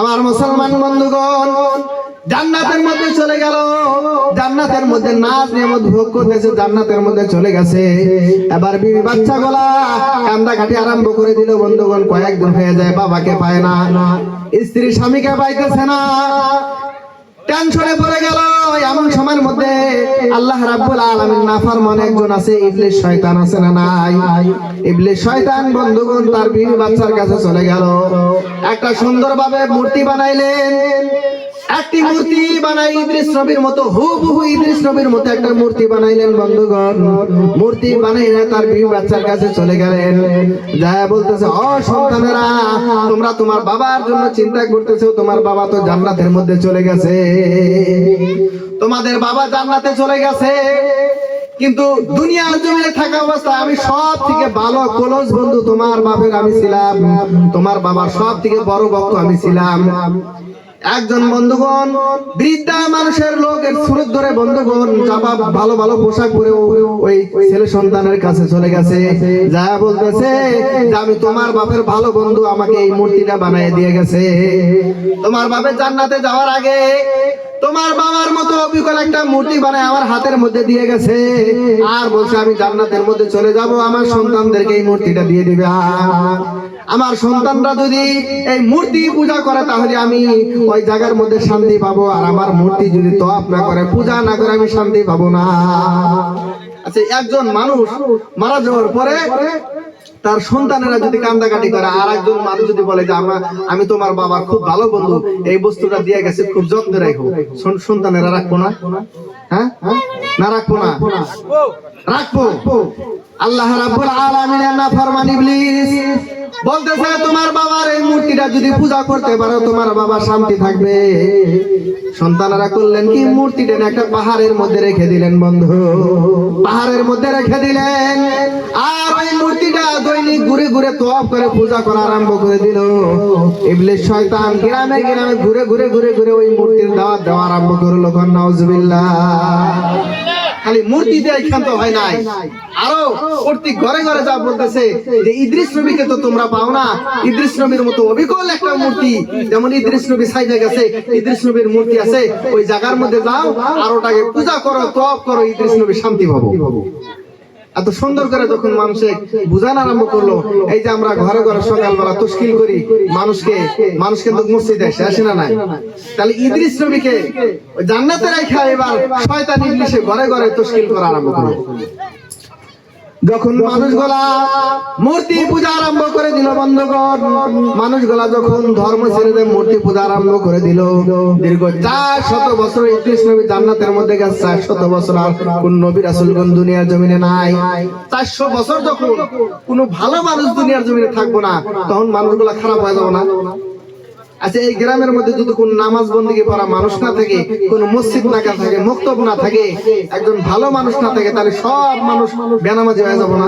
আমার মুসলমান বন্ধুগণ, জান্নাতের মধ্যে চলে গেল। জান্নাতের মধ্যে নাচ নিয়ামত ভোগ করতেছে, জান্নাতের মধ্যে চলে গেছে। এবার বিবি বাচ্চা গলা কান্দা কাটি আরম্ভ করে দিল, বন্ধুগণ কয়েকদিন হয়ে যায়, বাবাকে পায় না। স্ত্রী স্বামীকে পাইতেছে না। টেনশনে পড়ে আল্লাহ রাব্বুল আলামিন নাফরমান একজন আছে, ইবলিস শয়তান আছে না নাই? ইবলিস শয়তান, বন্ধুগণ, তার বিবি বাচ্চার কাছে চলে গেল। একটা সুন্দরভাবে মূর্তি বানাইলেন। একটি মূর্তি বানাই ইদ্রিস নবীর মতো, হুবহু ইদ্রিস নবীর মতো একটা মূর্তি বানাইলেন বন্ধুগণ। মূর্তি বানাইলে তার বিবি বাচ্চার কাছে চলে গেলেন। যা বলতেছে, ও সন্তানেরা, তোমরা তোমার বাবার জন্য চিন্তা করতেছো, তোমার বাবা তো জান্নাতের মধ্যে চলে গেছে। তোমাদের বাবা জান্নাতে চলে গেছে। কিন্তু দুনিয়ার জমিনে থাকা অবস্থায় আমি সব থেকে ভালো কলস বন্ধু তোমার বাপের আমি ছিলাম। তোমার বাবার সব থেকে বড় ভক্ত আমি ছিলাম। একজন বন্ধুগণ, বৃদ্ধা মানুষের লোকের সুরত ধরে বন্ধুগণ, চাপা ভালো ভালো পোশাক পরে ওই ছেলে সন্তানের কাছে চলে গেছে। যা বলতেছে আমি তোমার বাপের ভালো বন্ধু, আমাকে এই মূর্তিটা বানিয়ে দিয়ে গেছে। তোমার বাপের জান্নাতে যাওয়ার আগে তোমার বাবার মতো অবিকল একটা মূর্তি বানায় আমার হাতের মধ্যে দিয়ে গেছে। আর বলছে, আমি জান্নাতের মধ্যে চলে যাব, আমার সন্তানদেরকে এই মূর্তিটা দিয়ে দিবে। আমার সন্তানরা যদি এই মূর্তি পূজা করে, তাহলে আমি ওই জায়গার মধ্যে শান্তি পাবো, আর আমার মূর্তি যদি তপ না করে, পূজা না করে, আমি শান্তি পাবো না। আচ্ছা একজন মানুষ মারা যাওয়ার পরে তার সন্তানেরা যদি কান্দাকাটি করে আর একজন মানুষ যদি বলে যে আমার আমি তোমার বাবার খুব ভালো বন্ধু, এই বস্তুটা দিয়ে গেছে, খুব যত্ন রাখো সন- সন্তানেরা রাখব না? হ্যাঁ? না রাখব না? রাখব। আল্লাহ রাব্বুল আলামিনের নাফরমান ইবলিস। বলতেছে, তোমার বাবার এই মূর্তিটা যদি পূজা করতে পারো, তোমার বাবা শান্তি থাকবে। সন্তানেরা করলেন কি? মূর্তিটা একটা পাহাড়ের মধ্যে রেখে দিলেন, বন্ধু। পাহাড়ের মধ্যে রেখে দিলেন। আর ওই মূর্তিটা দৈনিক ঘুরে ঘুরে তোয়াব করে পূজা করা আরম্ভ করে দিল। ইবলিস শয়তান গ্রামে গ্রামে ঘুরে ঘুরে ঘুরে ঘুরে ওই মূর্তির দাওয়াত দেওয়া আরম্ভ করল। নাউজুবিল্লাহ খালি মূর্তি দিয়ে ক্ষান্ত হয় নাই। আরও প্রতি ঘরে ঘরে যা বলতেছে যে ইদ্রিস নবীকে তো তোমরা পাও না। ইদ্রিস নবীর মতো অবিকল একটা মূর্তি। যেমন ইদ্রিস নবী সাইজে গেছে, ইদ্রিস নবীর মূর্তি আছে, ওই জায়গার মধ্যে যাও আর ওটাকে পূজা করো, তপ করো, ইদ্রিস নবী শান্তি পাবো। এত সুন্দর করে যখন মানুষে বুঝান আরম্ভ করল, এই যে আমরা ঘরে ঘরে সকালবেলা তুস্কিল করি, মানুষকে মানুষ কিন্তু মসজিদে আসে আসে না নাই। তাহলে ইদ্রিস নবীকে জান্নাতের জান্নাতে রেখা এবার শয়তান ইংলিশে ঘরে ঘরে তুস্কিল করা আরম্ভ করল। যখন মানুষগুলা মূর্তি পূজা আরম্ভ করে দিল বন্ধগণ, মানুষগুলা যখন ধর্ম ছেড়ে মূর্তি পূজা আরম্ভ করে দিল, দীর্ঘ চার শত বছর ইদ্রিস নবী জান্নাতের মধ্যে গেছে, চার শত বছর আর কোন নবী রাসুলগণ দুনিয়ার জমিনে নাই। চারশো বছর যখন কোনো ভালো মানুষ দুনিয়ার জমিনে থাকব না, তখন মানুষগুলা খারাপ হয়ে যাব না। আচ্ছা এই গ্রামের মধ্যে যদি কোন নামাজ বন্দিকে পড়া মানুষ না থাকে কোন মসজিদ না থাকে মক্তব না থাকে একজন ভালো মানুষ না থাকে তাহলে সব মানুষ বেনামাজি হয়ে যাব না?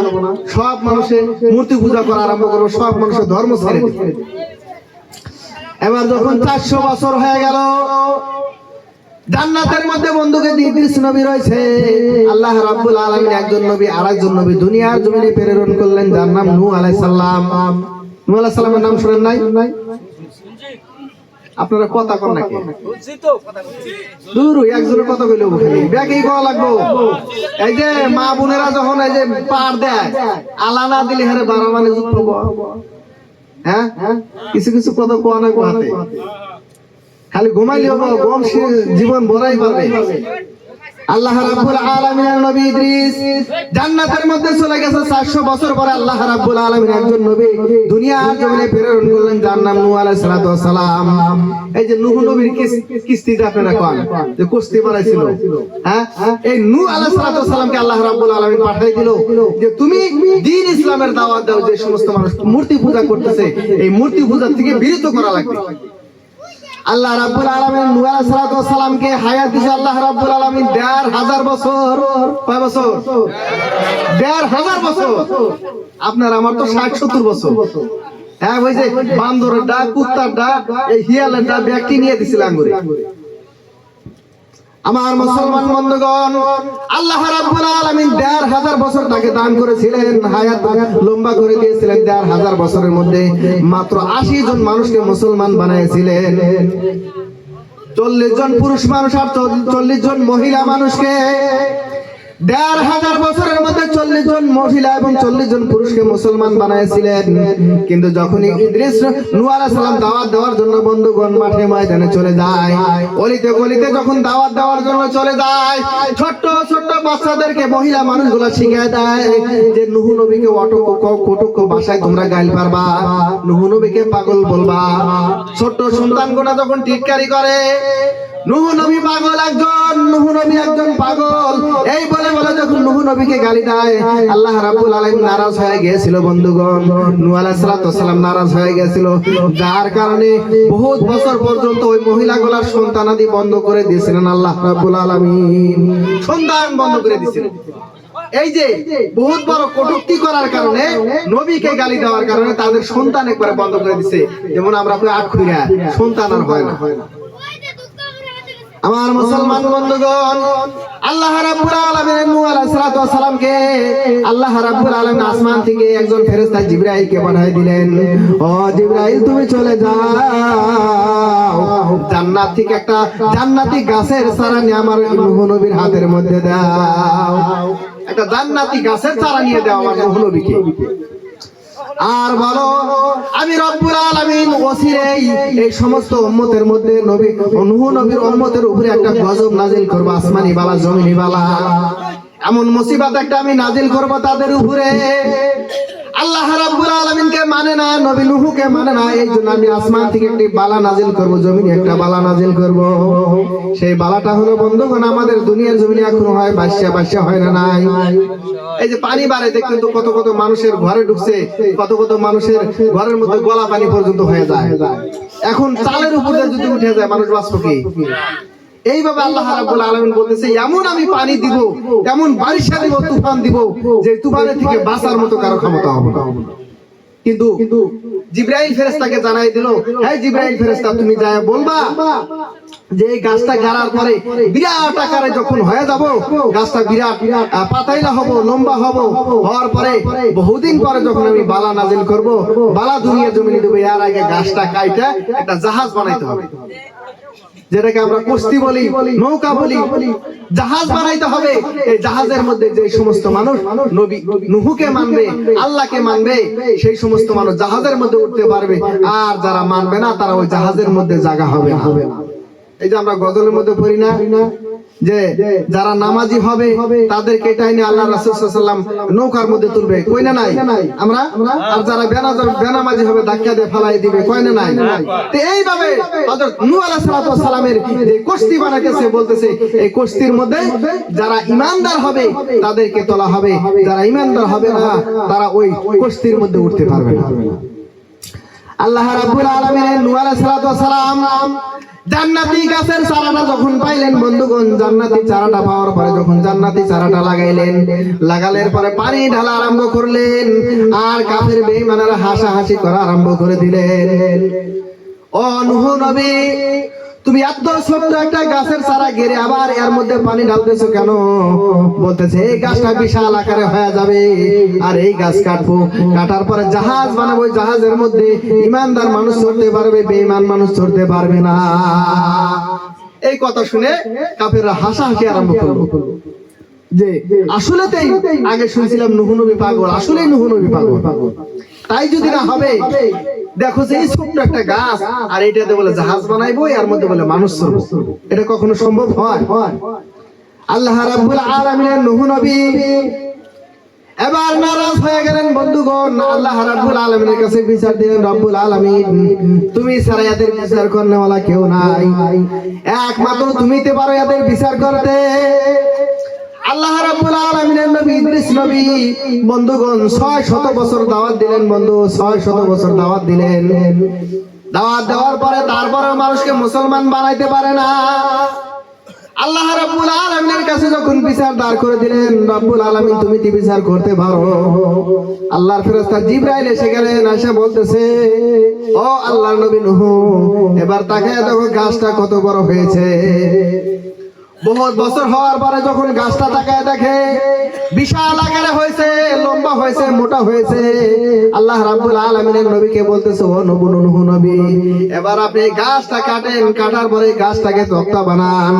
সব মানুষের মূর্তি পূজা করা আরম্ভ করব সব মানুষের ধর্ম ছেড়ে দিবে। এবার যখন চারশো বছর হয়ে গেল জান্নাতের মধ্যে বন্ধুকে ইদ্রিস নবী রয়েছে। আল্লাহ রাব্বুল আলামিন একজন নবী আরেকজন নবী দুনিয়ার জমিনে প্রেরণ করলেন যার নাম নূহ আলাইহিস সালাম। নূহ আলাইহিস সালামের নাম শুনেন নাই? আপনারা কথা কন নাকি? দূর একজনের কথা কইলে ব্যাগে করা লাগবো। এই যে মা বোনেরা যখন এই যে পার দেয় আলা না দিলে হারে বারো মানে যুক্ত হ্যাঁ? কিছু কিছু কথা কোয়া না কোয়াতে খালি ঘুমাইলে হবে গম জীবন ভরাই পারবে। আল্লাহ রাব্বুল আলামিনের নবী ইদ্রিস জান্নাতের মধ্যে চলে গেছে 400 বছর পরে আল্লাহ রাব্বুল আলামিন একজন নবী। দুনিয়ার জমিনে প্রেরণ করলেন, যার নাম নূহ আলাইহিস সালাতু সালাম। হ্যাঁ? আল্লাহ পাঠিয়ে দিল যে তুমি দ্বীন ইসলামের দাওয়াত দাও, যে সমস্ত মানুষ মূর্তি পূজা করতেছে, এই মূর্তি পূজা থেকে বিরত করা লাগবে। আল্লাহ রাব্বুল আলামিন নূহ আলাইহিস সালামকে হায়াত দিয়েছে আল্লাহ রাব্বুল আলামিন দেড় হাজার বছর, কয় বছর? হাজার বছর। আপনার আমার তো ষাট সত্তর বছর। হ্যাঁ ওই যে বান্দরের ডাক, কুত্তার ডাক, এই হিয়ালের ডাক ব্যক্তি নিয়ে দিছিল আঙ্গুরে। আমার মুসলমান বন্ধুগণ, আল্লাহ রাব্বুল আলামিন হাজার বছর তাকে দান করেছিলেন, হায়াত লম্বা করে দিয়েছিলেন দেড় হাজার বছরের মধ্যে। মাত্র আশি জন মানুষকে মুসলমান বানিয়েছিলেন। চল্লিশ জন পুরুষ মানুষ আর চল্লিশ জন মহিলা মানুষকে দেড় হাজার বছরের মধ্যে চল্লিশ জন মহিলা এবং চল্লিশ জন পুরুষকে মুসলমান বানিয়েছিলেন কিন্তু যখনই ইদ্রিস আলাইহিস সালাম দাওয়াত দেওয়ার জন্য বন্ধুগণ মাঠে ময়দানে চলে যায়, অলিতে গলিতে যখন দাওয়াত দেওয়ার জন্য চলে যায়, ছোট্ট ছোট্ট বাচ্চাদেরকে মহিলা মানুষগুলো শিখিয়ে দেয় যে নুহ নবীকে অটক কটক ভাষায় তোমরা গাইল পারবা, নুহ নবীকে পাগল বলবা। ছোট্ট সন্তানগুলো যখন টিটকারি করে, নুহ নবী পাগল একজন, নুহ নবী একজন পাগল, এই বলে বলে যখন নুহ নবীকে গালি দেয়, আল্লাহ রাব্বুল আলামিন নারাজ হয়ে গিয়েছিল, বন্ধুগণ। নূহ আলাইহিস সালাম নারাজ হয়ে গিয়েছিল। যার কারণে বহুত বছর পর্যন্ত ওই মহিলাগুলার সন্তানাদি বন্ধ করে দিয়েছিলেন আল্লাহ রাব্বুল আলামিন। সন্তান বন্ধ করে দিয়েছিলেন। এই যে বহুত বড় কটুক্তি করার কারণে, নবীকে গালি দেওয়ার কারণে তাদের সন্তান একবারে বন্ধ করে দিছে। যেমন আমরা আট খুঁড়া সন্তান আর হয় না। আমার মুসলমান বন্ধুগণ, আল্লাহ রাব্বুল আলামিন নূহ আলাইহিস সালাতু ওয়াস সালামকে আল্লাহ রাব্বুল আলামিন আসমান থেকে একজন ফেরেশতা জিবরাইলকে পাঠিয়ে দিলেন। ও জিবরাইল, তুমি চলে যাও। জান্নাত থেকে একটা জান্নাতি গাছের চারা নিয়ে আমার নূহ নবীর হাতের মধ্যে দাও। একটা জান্নাতি গাছের চারা নিয়ে দাও আমার নূহ নবীকে। আর বলো, আমি রব্বুল আলামিন ওসিরেই এই সমস্ত উম্মতের মধ্যে নবী নূহ নবীর উম্মতের উপরে একটা গজব নাজিল করব, আসমানি বালা, জমিনি বালা। এমন মুসিবত একটা আমি নাজিল করব তাদের উপরে। আল্লাহ রাব্বুল আলামিনকে মানে না, নবী নূহকে মানে না এই জন্য আমি আসমান থেকে একটি বালা নাজিল করব, জমিনে একটা বালা নাজিল করব। সেই বালাটা হলো বন্ধুগণ, আমাদের দুনিয়ার জমিনে এখনও হয় বাসা বাসা হয় না নাই। এই যে পানি বাড়াইতে কিন্তু কত কত মানুষের ঘরে ঢুকছে, কত কত মানুষের ঘরের মধ্যে গলা পানি পর্যন্ত হয়ে যায়। এখন চালের উপরে যদি উঠে যায়, মানুষ বাঁচব কি? এইভাবে আল্লাহ রাব্বুল আলামিন বলতেছে এমন আমি পানি দিব এমন বারিশা দিব তুফান দিব যে তুফানের থেকে বাঁচার মতো কারও ক্ষমতা হবে না। কিন্তু জিব্রাইল ফেরেশতাকে জানাই দিল হ্যাঁ জিব্রাইল ফেরেশতা তুমি যায় বলবা যে এই গাছটা গাড়ার পরে বিরাট আকারে যখন হয়ে যাব গাছটা বিরাট পাতাইলা হব লম্বা হব হওয়ার পরে বহুদিন পরে যখন আমি বালা নাজিল করব বালা দুনিয়া জমিনে দেবো এর আগে গাছটা কাইটা একটা জাহাজ বানাইতে হবে যেটাকে আমরা কুস্তি বলি, নৌকা বলি, জাহাজ বানাইতে হবে। এই জাহাজের মধ্যে যে সমস্ত মানুষ নবী নুহুকে মানবে, আল্লাহকে মানবে, সেই সমস্ত মানুষ জাহাজের মধ্যে উঠতে পারবে। আর যারা মানবে না, তারা ওই জাহাজের মধ্যে জায়গা হবে না। এই যে আমরা গজলের মধ্যে পড়ি না? যে যারা নামাজি হবে, তাদেরকে টাইনে আল্লাহ রাসূলুল্লাহ নৌকার মধ্যে তুলবে। কই না নাই? আমরা? আর যারা বেনামাজি হবে, ধাক্কা দিয়ে ফালাই দিবে। কই না নাই? এইভাবে তাদেরকে তোলা হবে। যারা হবে না, তারা ওই কষ্টির মধ্যে উঠতে পারবে আল্লাহ রাব্বুল আলামিনের নূহ আলাইহিস সালাম জান্নাতি গাছের চারাটা যখন পাইলেন বন্ধুগণ, জান্নাতি চারাটা পাওয়ার পরে যখন জান্নাতি চারাটা লাগাইলেন, লাগালের পরে পানি ঢালা আরম্ভ করলেন, আর কাফের বেঈমানেরা হাসাহাসি করা আরম্ভ করে দিলেন। ও নূহ নবী তুমি এত ছোট্ট একটা গাছের চারা গেড়ে আবার এর মধ্যে পানি ঢালতেছো কেন? বলতেছে, এই গাছটা বিশাল আকারে হয়ে যাবে। আর এই গাছ কাটবো। কাটার পরে জাহাজ বানাবো। ওই জাহাজের মধ্যে ইমানদার মানুষ চড়তে পারবে, বেঈমান মানুষ চড়তে পারবে না। এই কথা শুনে কাফেররা হাসাহাসি আরম্ভ করল। যে আসলে আগে শুনছিলাম নুহু নবী পাগল আসলে নুহু নবী পাগল। তাই যদি না হবে দেখো যে এই ছোট্ট একটা গাছ, আর এটাতে বলে জাহাজ বানাইবো, এর মধ্যে বলে মানুষ চলবো। এটা কখনো সম্ভব হয়? আল্লাহ রাব্বুল আলামিনের নুহু নবী। এবার নারাজ হয়ে গেলেন বন্ধুগণ, আল্লাহ রাব্বুল আলামিনের কাছে বিচার দিলেন রব্বুল আলামিন। তুমি ছাড়া এদের বিচার করনেওয়ালা কেউ নাই। একমাত্র তুমিতে পারো এদের বিচার করতে। আল্লাহ রাব্বুল আলামিনের নবী ইদ্রিস নবী, বন্ধুগণ 6 শত বছর দাওয়াত দিলেন বন্ধু 6 শত বছর দাওয়াত দিলেন। দাওয়াত দেওয়ার পরে তারপরে মানুষকে মুসলমান বানাইতে পারে না। আল্লাহ রাব্বুল আলামিনের কাছে যখন বিচার দাঁড় করে দিলেন, রাব্বুল আলামিন, তুমি কি বিচার করতে পারো? আল্লাহর ফেরেশতা জিবরাইল এসে গেলেন, এসে বলতেছে, ও আল্লাহর নবী নূহ, এবার তাকে দেখো গাছটা কত বড় হয়েছে। বহুত বছর হওয়ার পরে যখন গাছটা তাকায় দেখে, বিশাল আকারে হয়েছে, লম্বা হয়েছে, মোটা হয়েছে। আল্লাহ রাব্বুল আলামিনের নবীকে বলতেছে, ও নবু নবী, এবার আপনি গাছটা কাটেন, কাটার পরে গাছটাকে তক্তা বানান।